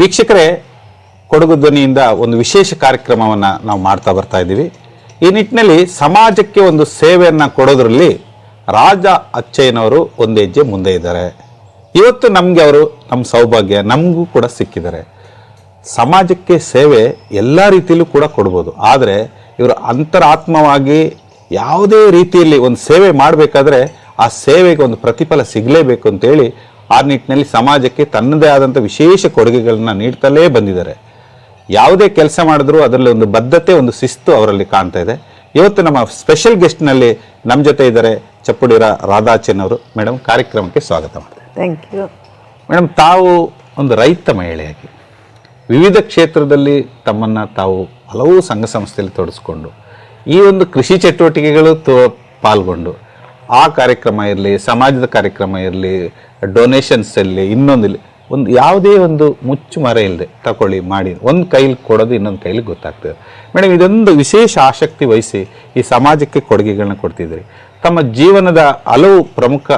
ವೀಕ್ಷಕರೇ, ಕೊಡಗು ಧ್ವನಿಯಿಂದ ಒಂದು ವಿಶೇಷ ಕಾರ್ಯಕ್ರಮವನ್ನು ನಾವು ಮಾಡ್ತಾ ಬರ್ತಾ ಇದ್ದೀವಿ. ಈ ನಿಟ್ಟಿನಲ್ಲಿ ಸಮಾಜಕ್ಕೆ ಒಂದು ಸೇವೆಯನ್ನು ಕೊಡೋದ್ರಲ್ಲಿ ರಾಜ ಅಚ್ಚಯ್ಯನವರು ಒಂದು ಹೆಜ್ಜೆ ಮುಂದೆ ಇದ್ದಾರೆ. ಇವತ್ತು ನಮಗೆ ಅವರು ನಮ್ಮ ಸೌಭಾಗ್ಯ, ನಮಗೂ ಕೂಡ ಸಿಕ್ಕಿದ್ದಾರೆ. ಸಮಾಜಕ್ಕೆ ಸೇವೆ ಎಲ್ಲ ರೀತಿಯಲ್ಲೂ ಕೂಡ ಕೊಡ್ಬೋದು. ಆದರೆ ಇವರು ಅಂತರಾತ್ಮವಾಗಿ ಯಾವುದೇ ರೀತಿಯಲ್ಲಿ ಒಂದು ಸೇವೆ ಮಾಡಬೇಕಾದ್ರೆ ಆ ಸೇವೆಗೆ ಒಂದು ಪ್ರತಿಫಲ ಸಿಗಲೇಬೇಕು ಅಂತೇಳಿ ಆ ನಿಟ್ಟಿನಲ್ಲಿ ಸಮಾಜಕ್ಕೆ ತನ್ನದೇ ಆದಂಥ ವಿಶೇಷ ಕೊಡುಗೆಗಳನ್ನ ನೀಡ್ತಲೇ ಬಂದಿದ್ದಾರೆ. ಯಾವುದೇ ಕೆಲಸ ಮಾಡಿದ್ರೂ ಅದರಲ್ಲಿ ಒಂದು ಬದ್ಧತೆ ಒಂದು ಶಿಸ್ತು ಅವರಲ್ಲಿ ಕಾಣ್ತಾ ಇದೆ. ಇವತ್ತು ನಮ್ಮ ಸ್ಪೆಷಲ್ ಗೆಸ್ಟ್ನಲ್ಲಿ ನಮ್ಮ ಜೊತೆ ಇದ್ದಾರೆ ಚಪ್ಪುಡಿರ ರಾಧಾಚನ್ ಅವರು. ಮೇಡಮ್ ಕಾರ್ಯಕ್ರಮಕ್ಕೆ ಸ್ವಾಗತ ಮಾಡ್ತಾರೆ ಥ್ಯಾಂಕ್ ಯು ಮೇಡಮ್ ತಾವು ಒಂದು ರೈತ ಮಹಿಳೆಯಾಗಿ ವಿವಿಧ ಕ್ಷೇತ್ರದಲ್ಲಿ ತಮ್ಮನ್ನು ತಾವು ಹಲವು ಸಂಘ ಸಂಸ್ಥೆಯಲ್ಲಿ ತೊಡಸ್ಕೊಂಡು ಈ ಒಂದು ಕೃಷಿ ಚಟುವಟಿಕೆಗಳು ತೋ ಪಾಲ್ಗೊಂಡು ಆ ಕಾರ್ಯಕ್ರಮ ಇರಲಿ ಸಮಾಜದ ಕಾರ್ಯಕ್ರಮ ಇರಲಿ ಡೊನೇಷನ್ಸ್ ಅಲ್ಲಿ ಇನ್ನೊಂದಿಲ್ಲಿ ಒಂದು ಯಾವುದೇ ಒಂದು ಮುಚ್ಚು ಮರ ಇಲ್ಲದೆ ತಗೊಳ್ಳಿ ಮಾಡಿ ಒಂದು ಕೈಲಿ ಕೊಡೋದು ಇನ್ನೊಂದು ಕೈಲಿ ಗೊತ್ತಾಗ್ತದೆ. ಮೇಡಮ್ ಇದೊಂದು ವಿಶೇಷ ಆಸಕ್ತಿ ವಹಿಸಿ ಈ ಸಮಾಜಕ್ಕೆ ಕೊಡುಗೆಗಳನ್ನ ಕೊಡ್ತಿದ್ರಿ ತಮ್ಮ ಜೀವನದ ಹಲವು ಪ್ರಮುಖ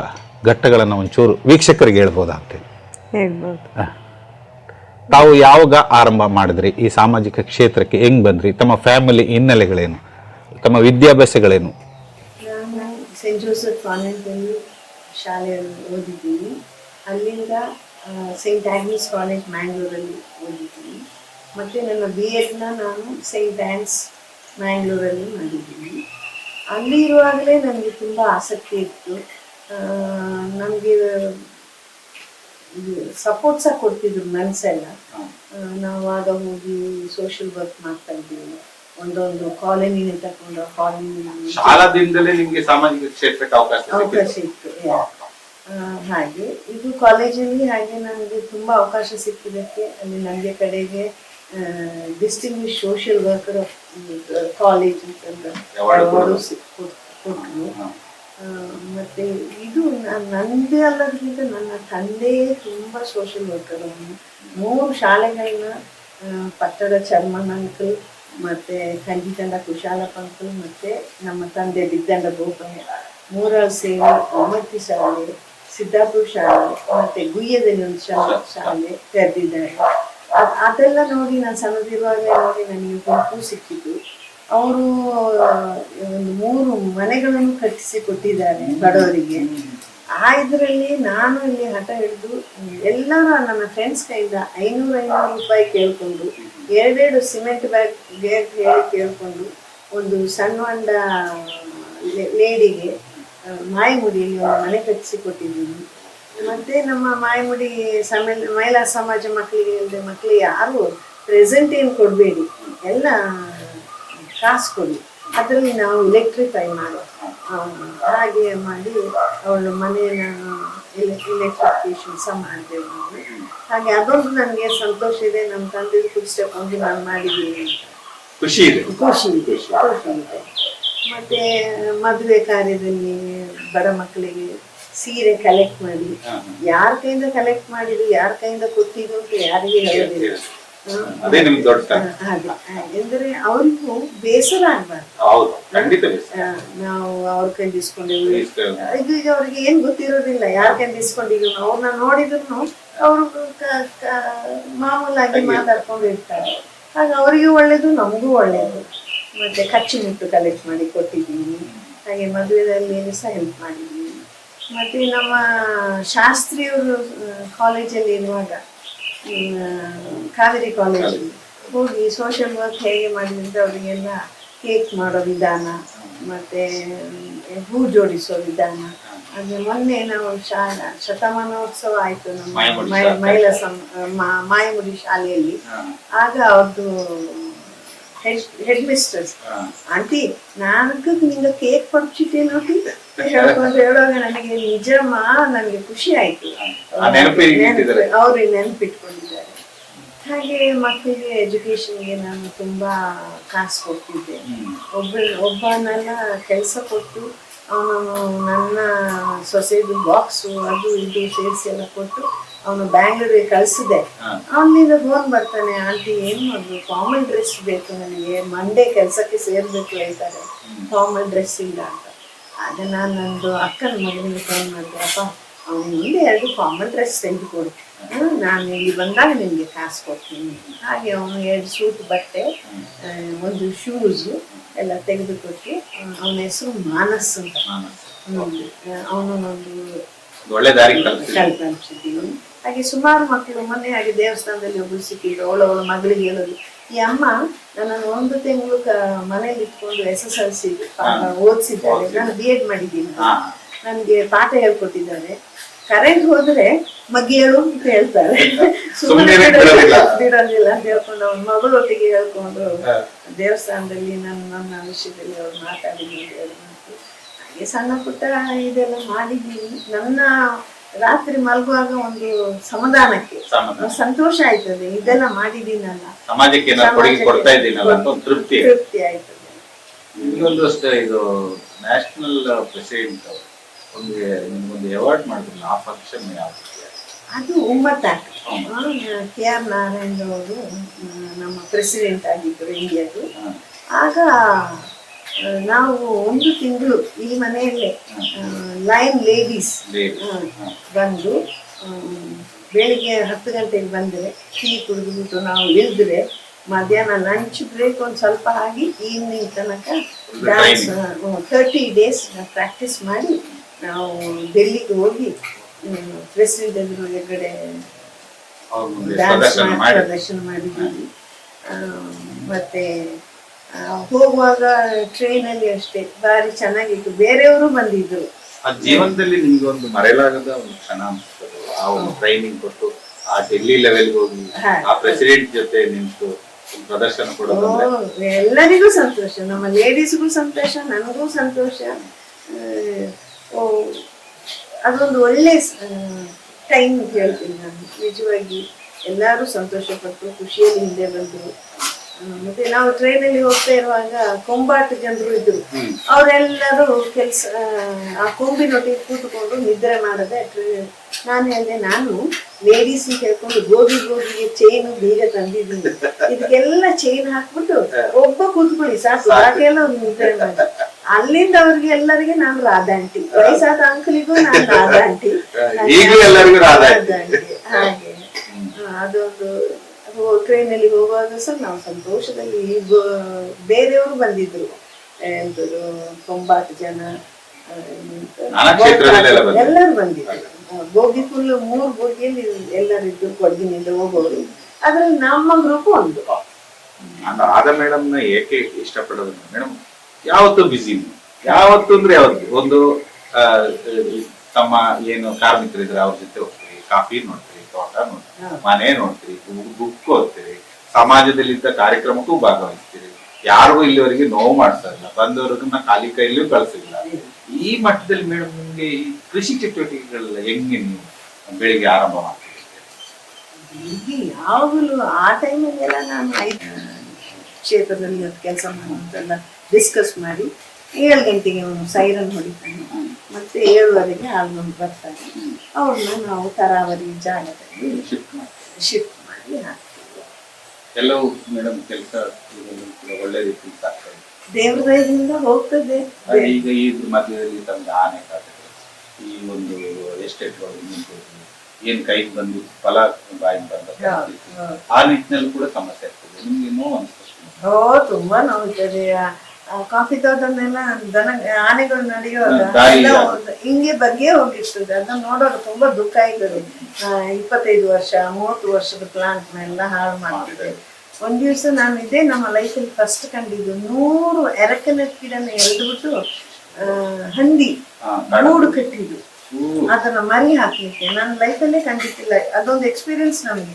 ಘಟ್ಟಗಳನ್ನು ಒಂಚೂರು ವೀಕ್ಷಕರಿಗೆ ಹೇಳ್ಬೋದಾ. ಅಂತೇಳಿ ಹೇಳ್ಬೋದು ತಾವು ಯಾವಾಗ ಆರಂಭ ಮಾಡಿದ್ರಿ? ಈ ಸಾಮಾಜಿಕ ಕ್ಷೇತ್ರಕ್ಕೆ ಹೆಂಗ್ ಬಂದ್ರಿ? ತಮ್ಮ ಫ್ಯಾಮಿಲಿ ಹಿನ್ನೆಲೆಗಳೇನು? ತಮ್ಮ ವಿದ್ಯಾಭ್ಯಾಸಗಳೇನು? ಸೆಂಟ್ ಜೋಸೆಫ್ ಕಾನ್ವೆಂಟಲ್ಲಿ ಶಾಲೆಯಲ್ಲಿ ಓದಿದ್ದೀನಿ. ಅಲ್ಲಿಂದ ಸೈಂಟ್ ಆಗ್ನೀಸ್ ಕಾಲೇಜ್ ಮ್ಯಾಂಗ್ಳೂರಲ್ಲಿ ಓದಿದ್ದೀನಿ. ಮತ್ತು ನನ್ನ ಬಿ ಎಡ್ನ ನಾನು ಸೈಂಟ್ ಆ್ಯನ್ಸ್ ಮ್ಯಾಂಗ್ಳೂರಲ್ಲಿ ಮಾಡಿದ್ದೀನಿ. ಅಲ್ಲಿ ಇರುವಾಗಲೇ ನನಗೆ ತುಂಬ ಆಸಕ್ತಿ ಇತ್ತು. ನಮಗೆ ಸಪೋರ್ಟ್ ಸಹ ಕೊಡ್ತಿದ್ರು ಮನಸ್ಸೆಲ್ಲ ನಾವು ಆಗ ಹೋಗಿ ಸೋಷಿಯಲ್ ವರ್ಕ್ ಮಾಡ್ತಾ ಇದ್ದೀವಿ ಒಂದೊಂದು ಕಾಲೋನಿನ ತಕೊಂಡು ಕಾಲೋನಿ ನಿಮ್ಗೆ ಸಾಮಾಜಿಕ ಕ್ಷೇತ್ರಕ್ಕೆ ಅವಕಾಶ ಅವಕಾಶ ಇತ್ತು ಹಾಗೆ. ಇದು ಕಾಲೇಜಲ್ಲಿ ಹಾಗೆ ನನಗೆ ತುಂಬಾ ಅವಕಾಶ ಸಿಕ್ಕಿದ್ದಕ್ಕೆ ಅಲ್ಲಿ ನನಗೆ ಕಡೆಗೆ distinguish social worker of college ಕೊಟ್ಟರು ಕೊಟ್ರು. ಆ, ಮತ್ತೆ ಇದು ನಂದೆ ಅಲ್ಲದ್ರಿಂದ ನನ್ನ ತಂದೆ ತುಂಬ ಸೋಷಿಯಲ್ ವರ್ಕರ್ ಮೂರು ಶಾಲೆಗಳನ್ನ ಪಟ್ಟದ ಚರ್ಮನ್ ಅಂಕಲ್ ಮತ್ತೆ ಕಂಜಿತಂಡ ಕುಶಾಲಪ್ಪ ಅಂಕಲ್ ಮತ್ತೆ ನಮ್ಮ ತಂದೆ ಬಿದ್ದಂಡ ಗೋಪಯ್ಯ ಮೂರ ಸೇವೆ ಒಮ್ಮತ್ತಿ ಶಾಲೆ, ಸಿದ್ದಾಪುರ ಶಾಲೆ, ಮತ್ತೆ ಗುಯ್ಯದಲ್ಲಿ ಒಂದು ಶಾಲೆ ಶಾಲೆ ತೆರೆದಿದ್ದಾರೆ. ಅದ್- ಅದೆಲ್ಲ ನೋಡಿ ನಾನು ಸಣ್ಣದಿರುವಾಗ ನೋಡಿ ನನಗೆ ಗುಂಪು ಸಿಕ್ಕಿತು ಅವರು ಒಂದು ಮೂರು ಮನೆಗಳನ್ನು ಕಟ್ಟಿಸಿ ಕೊಟ್ಟಿದ್ದಾರೆ ಬಡವರಿಗೆ. ಆ ಇದರಲ್ಲಿ ನಾನು ಇಲ್ಲಿ ಹಠ ಹಿಡಿದು ಎಲ್ಲರೂ ನನ್ನ ಫ್ರೆಂಡ್ಸ್ ಕೈಯಿಂದ ಐನೂರು ಐನೂರು ರೂಪಾಯಿ ಕೇಳ್ಕೊಂಡು ಎರಡೆರಡು ಸಿಮೆಂಟ್ ಬ್ಯಾಗ್ ಬ್ಯಾಗ್ ಹೇಳಿ ಕೇಳಿಕೊಂಡು ಒಂದು ಸಣ್ಣ ಹೊಂಡ ಲೇಡಿಗೆ ಮಾಯಮುಡಿಯಲ್ಲಿ ಒಂದು ಮನೆ ಕಟ್ಟಿಸಿ ಕೊಟ್ಟಿದ್ದೀನಿ. ಮತ್ತೆ ನಮ್ಮ ಮಾಯಮುಡಿ ಸಮೇಲ್, ಮಹಿಳಾ ಸಮಾಜ ಮಕ್ಕಳಿಗೆ ಅಂದರೆ ಮಕ್ಕಳಿಗೆ ಯಾರು ಪ್ರೆಸೆಂಟ್ ಏನು ಕೊಡಬೇಡಿ. ಎಲ್ಲ ಕಾಸು ಕೊಡಿ. ಅದರಲ್ಲಿ ನಾವು ಎಲೆಕ್ಟ್ರಿಫೈ ಮಾಡೋ ಹಾಗೆ ಮಾಡಿ ಅವಳು ಮನೆಯನ್ನು ಸಹ ನಾವು ಹಾಗೆ ಅದೊಂದು ನನಗೆ ಸಂತೋಷ ಇದೆ ನಮ್ಮ ತಂದೆ ಫುಡ್ ಒಂದು ನಾನು ಮಾಡಿದ್ದೀನಿ ಅಂತ. ಖುಷಿ ಇದೆ. ಖುಷಿ ಇದೆ ಖುಷಿ ಇದೆ. ಮತ್ತೆ ಮದುವೆ ಕಾರ್ಯದಲ್ಲಿ ಬಡ ಮಕ್ಕಳಿಗೆ ಸೀರೆ ಕಲೆಕ್ಟ್ ಮಾಡಿ. ಯಾರ ಕೈಯಿಂದ ಕಲೆಕ್ಟ್ ಮಾಡಿದ್ರು ಯಾರ ಕೈಯಿಂದ ಕೊಟ್ಟಿದ್ರು ಅಂತ ಯಾರಿಗೆ ಹೇಳೋದಿಲ್ಲ. ಹ? ಅದೇ ನಿಮ್ಗೆ ದೊಡ್ಡ ಹ, ಹಾಗೆ. ಎಂದರೆ ಅವರಿಗೂ ಬೇಸರ ಆಗ್ಬಾರ್ದು. ಹೌದು ಖಂಡಿತ ಆ, ನಾವು ಅವ್ರ ಕೈ ಇಸ್ಕೊಂಡಿವಿ ಇದು ಈಗ ಅವ್ರಿಗೆ ಏನ್ ಗೊತ್ತಿರೋದಿಲ್ಲ ಯಾರ ಕೈ ಇಸ್ಕೊಂಡಿದ್ರು ಅವ್ರನ್ನ ನೋಡಿದ್ರು ಅವರು ಮಾಮೂಲಾಗಿ ಮಾತಾಡ್ಕೊಂಡು ಇರ್ತಾರೆ ಆಗ ಅವರಿಗೂ ಒಳ್ಳೇದು ನಮಗೂ ಒಳ್ಳೇದು. ಮತ್ತೆ ಖರ್ಚಿನಿಟ್ಟು ಕಲೆಕ್ಟ್ ಮಾಡಿ ಕೊಟ್ಟಿದ್ದೀನಿ. ಹಾಗೆ ಮದುವೆಯಲ್ಲಿ ಸಹ ಹೆಲ್ಪ್ ಮಾಡಿದ್ದೀನಿ. ಮತ್ತೆ ನಮ್ಮ ಶಾಸ್ತ್ರಿಯವರು ಕಾಲೇಜಲ್ಲಿ ಇರುವಾಗ ಕಾವೇರಿ ಕಾಲೇಜಲ್ಲಿ ಹೋಗಿ ಸೋಷಿಯಲ್ ವರ್ಕ್ ಹೇಗೆ ಮಾಡಿದ್ರೆ ಅವರಿಗೆಲ್ಲ ಕೇಕ್ ಮಾಡೋ ವಿಧಾನ ಮತ್ತೆ ಹೂ ಜೋಡಿಸೋ ವಿಧಾನ ಅದು ಮೊನ್ನೆ ನಾವು ಶಾ ಶತಮಾನೋತ್ಸವ ಆಯ್ತು ನಮ್ಮ. ಮಹಿಳಾ ಸಂ ಮಾಯಮುಡಿ ಶಾಲೆಯಲ್ಲಿ. ಆಗ ಅವ್ರದ್ದು ಹೆಡ್ ಹೆಡ್ ಮಿಸ್ಟರ್ಸ್ ಆಂಟಿ ನಾನು ನಿಂಗೆ ಕೇಕ್ ಪಡ್ಚಿಟ್ಟೆ ನೋಡಿ ಹೇಳ್ಕೊಂಡು ಹೇಳುವಾಗ ನನಗೆ ನಿಜಮ್ಮ ನನಗೆ ಖುಷಿ ಆಯ್ತು. ಆ ನೆನಪು ಈಗ ಅವ್ರು ನೆನಪಿಟ್ಕೊಂಡಿದ್ದಾರೆ. ಹಾಗೆ ಮಕ್ಕಳಿಗೆ ಎಜುಕೇಶನ್ಗೆ ನಾನು ತುಂಬಾ ಕಾಸು ಕೊಡ್ತಿದ್ದೆ. ಒಬ್ಬ ಒಬ್ಬನೆಲ್ಲ ಕೆಲಸ ಕೊಟ್ಟು ಅವನು ನನ್ನ ಸೊಸೆದು ಬಾಕ್ಸು ಅದು ಇದು ಸೇರಿಸಿ ಎಲ್ಲ ಕೊಟ್ಟು ಅವನು ಬ್ಯಾಂಗ್ಳೂರಿಗೆ ಕಳಿಸಿದೆ. ಅವನಿಂದ ಫೋನ್ ಬರ್ತಾನೆ ಆಂಟಿ ಏನು ಮಾಡೋದು ಫಾರ್ಮಲ್ ಡ್ರೆಸ್ ಬೇಕು ನನಗೆ. ಮಂಡೇ ಕೆಲಸಕ್ಕೆ ಸೇರಬೇಕು ಹೇಳ್ತಾರೆ. ಫಾರ್ಮಲ್ ಡ್ರೆಸ್ ಇಲ್ಲ ಅಂತ. ಆಗ ನಾನು ನಂದು ಅಕ್ಕನ ಮಗನಿಗೆ ಫೋನ್ ಮಾಡಿದೆ ಅಪ್ಪ ಅವನು ಮುಂದೆ ಎರಡು ಫಾರ್ಮಲ್ ಡ್ರೆಸ್ ತೆಗೆದುಕೊಡಿ ನಾನು ಇಲ್ಲಿ ಬಂದಾಗ ನಿಮಗೆ ಕಾಸು ಕೊಡ್ತೀನಿ. ಹಾಗೆ ಅವನು ಎರಡು ಸೂಟ್ ಬಟ್ಟೆ ಒಂದು ಶೂಸು ಎಲ್ಲ ತೆಗೆದುಕೊಟ್ಟು ಅವನ ಹೆಸರು ಮಾನಸ್ ಅಂತ. ಅವನು ಒಂದು ಒಂದು ಒಳ್ಳೆ ದಾರಿ ಕಲ್ಪಿಸಿದ್ದೀನಿ. ಹಾಗೆ ಸುಮಾರು ಮಕ್ಕಳು ಮೊನ್ನೆ ಹಾಗೆ ದೇವಸ್ಥಾನದಲ್ಲಿ ಒಬ್ಬರು ಸಿಕ್ಕಿದ್ರು ಅವಳು ಅವಳ ಮಗಳಿಗೆ ಹೇಳೋದು ಈ ಅಮ್ಮ ನನ್ನನ್ನು ಒಂದು ತಿಂಗಳು ಮನೇಲಿ ಇಟ್ಕೊಂಡು ಎಸ್ ಎಸ್ ಎಲ್ ಸಿ ಓದಿಸಿದ್ದಾರೆ ನಾನು ಬಿ ಎಡ್ ಮಾಡಿದ್ದೀನಿ ನನಗೆ ಪಾಠ ಹೇಳ್ಕೊಟ್ಟಿದ್ದಾರೆ. ಕರೆಂಟ್ ಹೋದ್ರೆ ಮಗ್ಗೇಳು ಅಂತ ಹೇಳ್ತಾರೆ. ಸುಮ್ಮನೆ ಬಿಡೋದಿಲ್ಲ. ಅಂತ ಹೇಳ್ಕೊಂಡು ಅವ್ನ ಮಗಳೊಟ್ಟಿಗೆ ಹೇಳ್ಕೊಂಡು ದೇವಸ್ಥಾನದಲ್ಲಿ ನನ್ನ ನನ್ನ ವಿಷಯದಲ್ಲಿ ಅವ್ರು ಮಾತಾಡಿದ್ರು ಹಾಗೆ ಸಣ್ಣ ಪುಟ್ಟ ಇದೆಲ್ಲ ಮಾಡಿದ್ದೀನಿ ನನ್ನ ರಾತ್ರಿ ಮಲಗುವಾಗ ಒಂದು ಸಮಾಧಾನಕ್ಕೆ ಸಮಾಧಾನ. ಸಂತೋಷ ಆಯ್ತದೆ. ಇದೆಲ್ಲ ಮಾಡಿದ್ದೀನಲ್ಲ. ಸಮಾಜಕ್ಕೆ ಕೊಡುಗೆ ಕೊಡ್ತಾ ಇದ್ದೀನಲ್ಲ ಅಂತ ಒಂದು ತೃಪ್ತಿ ತೃಪ್ತಿ ಆಯ್ತದೆ. ನಿಮಗೊಂದು ಅಷ್ಟೇ ಇದು ನ್ಯಾಷನಲ್ ಪ್ರೆಸಿಡೆಂಟ್ ಒಂದು ನಿಮ್ಗೊಂದು ಅವಾರ್ಡ್ ಮಾಡಿದ್ರಲ್ಲ ಆ ಫಂಕ್ಷನ್ ಅದು ಉಮ್ಮತ್ತ ಕೆ ಆರ್ ನಾರಾಯಣ ಅವರು ನಮ್ಮ ಪ್ರೆಸಿಡೆಂಟ್ ಆಗಿದ್ದರು ಇಂಡಿಯಾದು. ಆಗ ನಾವು ಒಂದು ತಿಂಗಳು ಈ ಮನೆಯಲ್ಲೇ ಲೈನ್ ಲೇಡೀಸ್ ಬಂದು ಬೆಳಿಗ್ಗೆ ಹತ್ತು ಗಂಟೆಗೆ ಬಂದರೆ ಟೀ ಕುಡಿದ್ಬಿಟ್ಟು ನಾವು ಇಳಿದ್ರೆ ಮಧ್ಯಾಹ್ನ ಲಂಚ್ ಬ್ರೇಕ್ ಒಂದು ಸ್ವಲ್ಪ ಆಗಿ ಈವ್ನಿಂಗ್ ತನಕ ಡ್ಯಾನ್ಸ್ ತರ್ಟಿ ಡೇಸ್ ಪ್ರಾಕ್ಟೀಸ್ ಮಾಡಿ ನಾವು ಡೆಲ್ಲಿಗೆ ಹೋಗಿ ಪ್ರೆಸಿಡೆಂಟ್ ಎದುರು ಎದುರುಗಡೆ ಡ್ಯಾನ್ಸ್ ಪ್ರದರ್ಶನ ಮಾಡಿ ಪ್ರದರ್ಶನ ಮಾಡಿದ್ದೀವಿ. ಮತ್ತೆ ಹೋಗುವಾಗ ಟ್ರೈನಲ್ಲಿ ಅಷ್ಟೇ ಭಾರಿ ಚೆನ್ನಾಗಿತ್ತು. ಬೇರೆಯವರು ಬಂದಿದ್ರು. ಆ ಜೀವನದಲ್ಲಿ ನಿಮ್ಗೆ ಒಂದು ಮರೆಯಲಾಗದ ಒಂದು ಕ್ಷಣ ಆ ಒಂದು ಟ್ರೈನಿಂಗ್ ಕೊಟ್ಟು ಆ ಡೆಲ್ಲಿ ಲೆವೆಲ್ ಹೋಗಿ ಆ ಪ್ರೆಸಿಡೆಂಟ್ ಜೊತೆ ನಿಂತು ಪ್ರದರ್ಶನ ಕೊಡೋದು ಎಲ್ಲರಿಗೂ ಸಂತೋಷ. ನಮ್ಮ ಲೇಡೀಸ್ಗೂ ಸಂತೋಷ ನನಗೂ ಸಂತೋಷ. ಅದೊಂದು ಒಳ್ಳೆ ಟೈಮ್ ಹೇಳ್ತೀನಿ ನಾನು. ನಿಜವಾಗಿ ಎಲ್ಲರೂ ಸಂತೋಷಪಟ್ಟು ಖುಷಿಯಲ್ಲಿ ಹಿಂದೆ ಬಂದರು ಮತ್ತೆ ನಾವು ಟ್ರೈನಲ್ಲಿ ಹೋಗ್ತಾ ಇರುವಾಗ ಕೊಂಬಾಟು ಜನರು ಇದ್ರು. ಅವರೆಲ್ಲರೂ ಕೆಲಸ ಆ ಕೊಂಬಿನೊಟ್ಟಿಗೆ ಕೂತ್ಕೊಂಡು ನಿದ್ರೆ ಮಾಡದೆ ನಾನು ಹೇಳಿದೆ ನಾನು ಲೇಡೀಸ್ ಕೇಳ್ಕೊಂಡು ಗೋಬಿ ಗೋಬಿಗೆ ಚೈನ್ ಬೀಗ ತಂದಿದ್ದೀನಿ. ಇದಕ್ಕೆಲ್ಲ ಚೈನ್ ಹಾಕ್ಬಿಟ್ಟು ಒಬ್ಬ ಕೂತ್ಕೊಳ್ಳಿ ಸಾಕು ಬಾಕಿಯೆಲ್ಲ ಒಂದು ನಿದ್ರೆ ಮಾಡಿ? ಅಲ್ಲಿಂದ ಅವ್ರಿಗೆ ಎಲ್ಲರಿಗೆ ನಾನು ರಾಧಾಂಟಿ. ವಯಸ್ಸಾದ ಅಂಕಲಿಗೂ ನಾನು ರಾಧಾ ಆಂಟಿ ಹಾಗೆ. ಅದೊಂದು ಟ್ರೈನಲ್ಲಿ ಹೋಗುವಾಗ ಸಹ ನಾವು ಸಂತೋಷದಲ್ಲಿ ಈಗ ಬೇರೆಯವರು ಬಂದಿದ್ರು. ಎಂತದು ತೊಂಬತ್ತು ಜನ. ಎಲ್ಲರೂ ಬಂದಿದ್ರು ಬೋಗಿ ಫುಲ್ ಮೂರು ಬೋಗಿಯಲ್ಲಿ ಎಲ್ಲರೂ ಇದ್ರು ಕೊಡಗಿನಿಂದ ಹೋಗೋರು. ಅದ್ರಲ್ಲಿ ನಮ್ಮ ಗ್ರೂಪ್ ಒಂದು. ನಾನು ಆದ ಮೇಡಮ್ನ ಏಕೆ ಇಷ್ಟಪಡೋದು? ಮೇಡಮ್ ಯಾವತ್ತು ಬಿಸಿ ಯಾವತ್ತು ಅಂದ್ರೆ ಯಾವತ್ತು ಒಂದು ತಮ್ಮ ಏನು ಕಾರ್ಮಿಕರಿದ್ರೆ ಅವ್ರ ಜೊತೆ ಹೋಗ್ತೀರಿ ಕಾಫಿ ನೋಡ್ತೀರಿ ತೋಟ ನೋಡ್ತೀರಿ ಮನೆ ನೋಡ್ತೀರಿ ಸಮಾಜದಲ್ಲಿ ಸಮಾಜದಲ್ಲಿದ್ದ ಕಾರ್ಯಕ್ರಮಕ್ಕೂ ಭಾಗವಹಿಸ್ತೀರಿ. ಯಾರಿಗೂ ಇಲ್ಲಿವರೆಗೆ ನೋವು ಮಾಡ್ತಾ ಇಲ್ಲ. ಬಂದವರನ್ನ ಖಾಲಿ ಕೈಲಿಯೂ ಕಳ್ಸಿಲ್ಲ. ಈ ಮಟ್ಟದಲ್ಲಿ ಮೇಡಮ್ ನಿಮ್ಗೆ ಈ ಕೃಷಿ ಚಟುವಟಿಕೆಗಳೆಲ್ಲ ಹೆಂಗೆ ನೀವು ಬೆಳಿಗ್ಗೆ ಆರಂಭ ಮಾಡ್ತೀರಿ? ಈಗ ಯಾವಾಗಲೂ ಆ ಟೈಮಲ್ಲೆಲ್ಲ ನಾನು ಐದು ಕ್ಷೇತ್ರದಲ್ಲಿ ಕೆಲಸ ಮಾಡೋದೆಲ್ಲ ಡಿಸ್ಕಸ್ ಮಾಡಿ ಏಳು ಗಂಟೆಗೆ ಅವನು ಸೈರನ್ ಹೊಡಿತಾನೆ. ಮತ್ತೆ ಏಳುವರೆಗೆ ಆಲ್ಬಮ್ ಬರ್ತಾನೆ. ಅವ್ರನ್ನ ನಾವು ತರಾವರಿ ಜಾಗದಲ್ಲಿ ಶಿಫ್ಟ್ ಶಿಫ್ಟ್ ಮಾಡಿ ಹಾಕ್ತೀವಿ ಕೆಲವು ಮೇಡಮ್ ಕೆಲಸ ಒಳ್ಳೆ ರೀತಿ ಸಾಕ್ತಾ ಇದೆ ದೇವ್ರ ದಯದಿಂದ ಹೋಗ್ತದೆ. ಹಾಗೆ ಈಗ ಈ ಮಧ್ಯದಲ್ಲಿ ತಮ್ಗೆ ಆನೆ ಖಾತೆಗಳು ಈ ಒಂದು ಎಸ್ಟೇಟ್ಗಳು ನಿಂತಿರೋದು ಏನ್ ಕೈಗೆ ಬಂದು ಫಲ ಬಾಯಿಗೆ ಬಂದ. ಆ ನಿಟ್ಟಿನಲ್ಲಿ ಕೂಡ ಸಮಸ್ಯೆ ಆಗ್ತದೆ. ನಿಮ್ಗೆ ನೋವು ಅನ್ಸ್ತದೆ ಓ ತುಂಬಾ ನೋವುತ್ತದೆ ಕಾಫಿ ತೋಟನೆಲ್ಲ ದನ ಆನೆಗಳು ನಡೆಯುವಾಗ ಹಿಂಗೆ ಬಗ್ಗೆ ಹೋಗಿರ್ತದೆ. ಅದನ್ನ ನೋಡೋದು ತುಂಬಾ ದುಃಖ ಆಯ್ತದೆ. ಇಪ್ಪತ್ತೈದು ವರ್ಷ ಮೂವತ್ತು ವರ್ಷದ ಪ್ಲಾಂಟ್ನೆಲ್ಲ ಹಾಳು ಮಾಡ್ತಿದೆ. ಒಂದ್ ದಿವಸ ನಾನು ಇದೆ ನಮ್ಮ ಲೈಫಲ್ಲಿ ಫಸ್ಟ್ ಕಂಡಿದ್ದು ನೂರು ಎರಕನ ಗಿಡನ ಎಳೆದ್ಬಿಟ್ಟು ಹಂದಿ ಗೂಡು ಕಟ್ಟಿದ್ದು. ಅದನ್ನ ಮರಿ ಹಾಕ್ಲಿಕ್ಕೆ. ನನ್ನ ಲೈಫಲ್ಲೇ ಕಂಡಿತ್ತಿಲ್ಲ ಅದೊಂದು ಎಕ್ಸ್ಪೀರಿಯನ್ಸ್ ನಮಗೆ.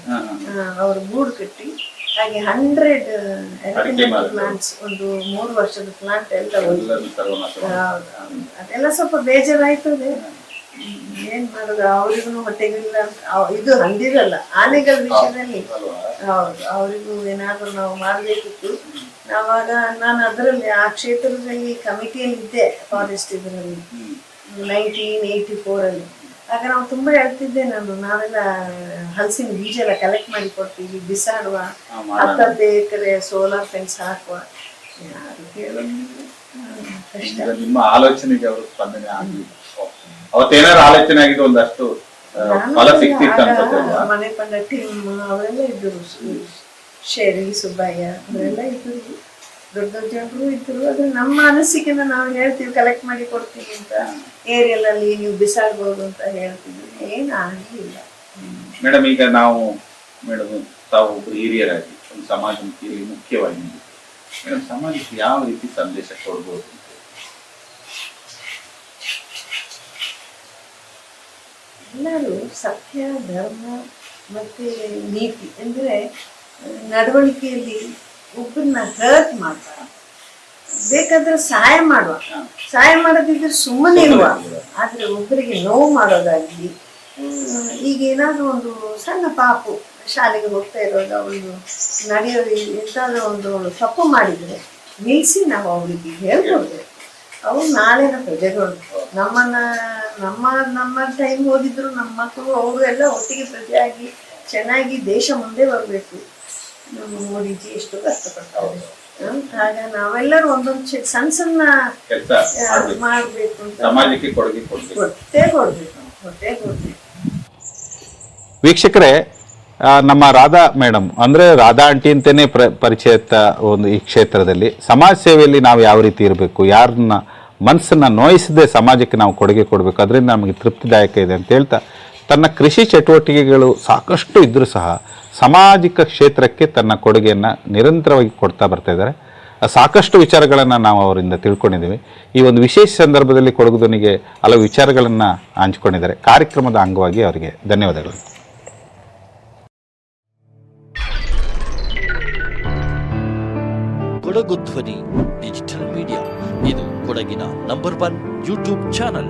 ಅವರು ಗೂಡು ಕಟ್ಟಿ ಹಾಗೆ ಹಂಡ್ರೆಡ್. ಪ್ಲಾಂಟ್ಸ್ ಒಂದು ಮೂರು ವರ್ಷದ ಪ್ಲಾಂಟ್ ಎಲ್ಲ. ಅದೆಲ್ಲ ಸ್ವಲ್ಪ ಬೇಜಾರಾಯ್ತದೆ. ಏನ್ ಮಾಡುದು? ಅವ್ರಿಗೂ ಹೊಟ್ಟೆಗಿಲ್ಲ ಇದು ಹಂದಿರಲ್ಲ ಆನೆಗಳ ವಿಷಯದಲ್ಲಿ? ಹೌದು. ಅವರಿಗೂ ಏನಾದ್ರೂ ನಾವು ಮಾಡಬೇಕಿತ್ತು. ಅವಾಗ ನಾನು ಅದರಲ್ಲಿ ಆ ಕ್ಷೇತ್ರದಲ್ಲಿ ಕಮಿಟಿಯಲ್ಲಿ ಇದ್ದೆ ಫಾರೆಸ್ಟ್ ಇದರಲ್ಲಿ. ನೈನ್ಟೀನ್ ಏಯ್ಟಿ ಫೋರಲ್ಲಿ ಆಗ ನಾವು ತುಂಬ ಹೇಳ್ತಿದ್ದೆ ನಾನು ನಾವೆಲ್ಲ ಹಲಸಿನ ಬೀಜ ಎಲ್ಲ ಕಲೆಕ್ಟ್ ಮಾಡಿ ಕೊಡ್ತೀವಿ ಬಿಸಾಡುವ ಹಾ, ಮಾಡೋಣ. ಹತ್ತತ್ತು ಎಕರೆ ಸೋಲಾರ್ ಫೆನ್ಸ್ ಹಾಕುವ. ಕಷ್ಟ. ನಿಮ್ಮ ಆಲೋಚನೆಗೆ ಅವರು ಸ್ಪಂದನೆ ಆಗ್ಲಿ ಅವತ್ತೇನಾದ್ರು ಆಲೋಚನೆ ಆಗಿದೆ ಒಂದಷ್ಟು ಫಲ ಸಿಕ್ತಿತ್ತು ಅನ್ಸುತ್ತೆ? ಮನೆ ಪಂಡ ಟಿಮ್ ಅವರೆಲ್ಲ ಇದ್ದರು ಶೇರಿ ಸುಬ್ಬಯ್ಯ ಅವರೆಲ್ಲ ಇದ್ದರು. ದೊಡ್ಡ ದೊಡ್ಡ ಜನರು ಇದ್ರು. ಅದ್ರ ನಮ್ಮ ಅನಿಸಿಕೆನ ನಾವು ಹೇಳ್ತೀವಿ ಕಲೆಕ್ಟ್ ಮಾಡಿ ಕೊಡ್ತೀವಿ ಅಂತ. ಏರಿಯಲಲ್ಲಿ ನೀವು ಬಿಸಾಡ್ಬೋದು ಅಂತ ಹೇಳ್ತೀವಿ. ಏನು ಆಗಲಿಲ್ಲ. ಮೇಡಮ್ ಈಗ ನಾವು ಮೇಡಮ್ ತಾವು ಒಬ್ಬರು ಹಿರಿಯರಾಗಿ ಒಂದು ಸಮಾಜಮುಖಿಯಲ್ಲಿ ಮುಖ್ಯವಾಗಿ ಮೇಡಮ್ ಸಮಾಜಕ್ಕೆ ಯಾವ ರೀತಿ ಸಂದೇಶ ಕೊಡ್ಬೋದು ಎಲ್ಲರೂ ಸತ್ಯ ಧರ್ಮ ಮತ್ತೆ ನೀತಿ ಅಂದ್ರೆ ನಡವಳಿಕೆಯಲ್ಲಿ ಒಬ್ಬರನ್ನ ಹೇಳಕ್ ಮಾಡ್ತಾರ. ಬೇಕಾದ್ರೆ ಸಹಾಯ ಮಾಡುವ. ಸಹಾಯ ಮಾಡೋದಿದ್ರೆ ಸುಮ್ಮನೆ ಇರುವ ಆದ್ರೆ ಒಬ್ಬರಿಗೆ ನೋವು ಮಾಡೋದಾಗ್ಲಿ ಈಗ ಏನಾದ್ರೂ ಒಂದು ಸಣ್ಣ ಪಾಪು ಶಾಲೆಗೆ ಹೋಗ್ತಾ ಇರೋದು ಒಂದು ನಡೆಯೋ ಎಂತಾದ್ರೂ ಒಂದು ತಪ್ಪು ಮಾಡಿದ್ರೆ ನಿಲ್ಲಿಸಿ ನಾವು ಅವಳಿಗೆ ಹೇಳ್ಕೊಡ್ಬೇಕು. ಅವು ನಾಳೆನ ಪ್ರಜೆಗಳು. ನಮ್ಮನ್ನ, ನಮ್ಮ ನಮ್ಮ ಟೈಮ್ ಓದಿದ್ರು ನಮ್ಮ ಮಕ್ಕಳು, ಅವರು ಎಲ್ಲ ಒಟ್ಟಿಗೆ ಪ್ರಜೆಯಾಗಿ ಚೆನ್ನಾಗಿ ದೇಶ ಮುಂದೆ ಬರಬೇಕು. ನಮ್ಮ ಮೋದಿಜಿ ಎಷ್ಟು ಕಷ್ಟಪಡ್ತಾರೆ. ಹ್ಮ್, ಆಗ ನಾವೆಲ್ಲರೂ ಒಂದೊಂದು ಸಣ್ಣ ಸಣ್ಣ ಮಾಡಬೇಕು. ಸಮಾಜಕ್ಕೆ ಕೊಡುಗೆ ಕೊಡ್ಬೇಕು. ಕೊಡ್ಬೇಕು ಹೊಟ್ಟೆ ಕೊಡ್ಬೇಕು. ವೀಕ್ಷಕರೇ ಆ, ನಮ್ಮ ರಾಧಾ ಮೇಡಮ್ ಅಂದ್ರೆ ರಾಧಾ ಆಂಟಿ ಅಂತಲೇ ಪ್ರ ಪರಿಚಯಿತ ಒಂದು ಈ ಕ್ಷೇತ್ರದಲ್ಲಿ. ಸಮಾಜ ಸೇವೆಯಲ್ಲಿ ನಾವು ಯಾವ ರೀತಿ ಇರಬೇಕು ಯಾರನ್ನ ಮನಸ್ಸನ್ನ ನೋಯಿಸದೆ ಸಮಾಜಕ್ಕೆ ನಾವು ಕೊಡುಗೆ ಕೊಡಬೇಕು ಅದರಿಂದ ನಮಗೆ ತೃಪ್ತಿದಾಯಕ ಇದೆ ಅಂತ ಹೇಳ್ತಾ ತನ್ನ ಕೃಷಿ ಚಟುವಟಿಕೆಗಳು ಸಾಕಷ್ಟು ಇದ್ದರೂ ಸಹ ಸಾಮಾಜಿಕ ಕ್ಷೇತ್ರಕ್ಕೆ ತನ್ನ ಕೊಡುಗೆಯನ್ನು ನಿರಂತರವಾಗಿ ಕೊಡ್ತಾ ಬರ್ತಾ ಇದ್ದಾರೆ. ಸಾಕಷ್ಟು ವಿಚಾರಗಳನ್ನು ನಾವು ಅವರಿಂದ ತಿಳ್ಕೊಂಡಿದ್ದೀವಿ. ಈ ಒಂದು ವಿಶೇಷ ಸಂದರ್ಭದಲ್ಲಿ ಕೊಡಗುದನಿಗೆ ಹಲವು ವಿಚಾರಗಳನ್ನು ಹಂಚಿಕೊಂಡಿದ್ದಾರೆ. ಕಾರ್ಯಕ್ರಮದ ಅಂಗವಾಗಿ ಅವರಿಗೆ ಧನ್ಯವಾದಗಳು. ಕೊಡಗು ಧ್ವನಿ, ಡಿಜಿಟಲ್ ಮೀಡಿಯಾ. ಇದು ಕೊಡಗಿನ number one YouTube channel.